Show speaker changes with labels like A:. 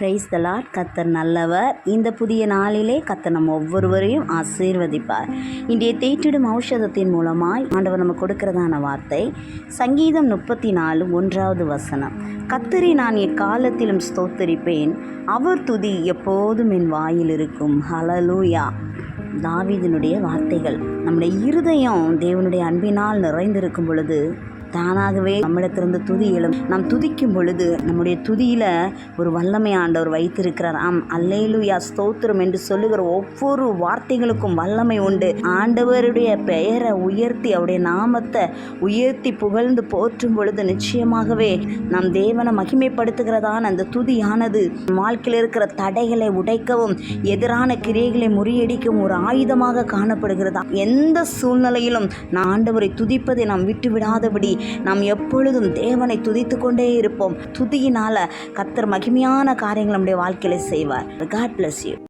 A: Price தலார் கத்தர் நல்லவர். இந்த புதிய நாளிலே கத்தர் நம்ம ஒவ்வொருவரையும் ஆசீர்வதிப்பார். இன்றைய தேற்றிடும் ஔஷதத்தின் மூலமாய் ஆண்டவர் நம்ம கொடுக்கிறதான வார்த்தை சங்கீதம் முப்பத்தி நாலு ஒன்றாவது வசனம். கத்தரை நான் எக்காலத்திலும் ஸ்தோத்தரிப்பேன். அவர் துதி எப்போதும் என் வாயில் இருக்கும். ஹலலூயா தாவீதினுடைய வார்த்தைகள் நம்முடைய இருதயம் தேவனுடைய அன்பினால் நிறைந்திருக்கும் பொழுது தானாகவே நம்மிடத்திலிருந்து துதி எழும். நாம் துதிக்கும் பொழுது நம்முடைய துதியில் ஒரு வல்லமை ஆண்டவர் வைத்திருக்கிறார். ஆம் அல்லேலுயா ஸ்தோத்திரம் என்று சொல்லுகிற ஒவ்வொரு வார்த்தைகளுக்கும் வல்லமை உண்டு. ஆண்டவருடைய பெயரை உயர்த்தி அவருடைய நாமத்தை உயர்த்தி புகழ்ந்து போற்றும் பொழுது நிச்சயமாகவே நாம் தேவனை மகிமைப்படுத்துகிறதான அந்த துதியானது வாழ்க்கையில் இருக்கிற தடைகளை உடைக்கவும் எதிரான கிரியைகளை முறியடிக்கவும் ஒரு ஆயுதமாக காணப்படுகிறதா? எந்த சூழ்நிலையிலும் நான் ஆண்டவரை துதிப்பதை நாம் விட்டு விடாதபடி நாம் எப்பொழுதும் தேவனை துதித்து கொண்டே இருப்போம். துதியினால கத்தர் மகிமையான காரியங்கள் நம்முடைய வாழ்க்கையில செய்வார். God bless you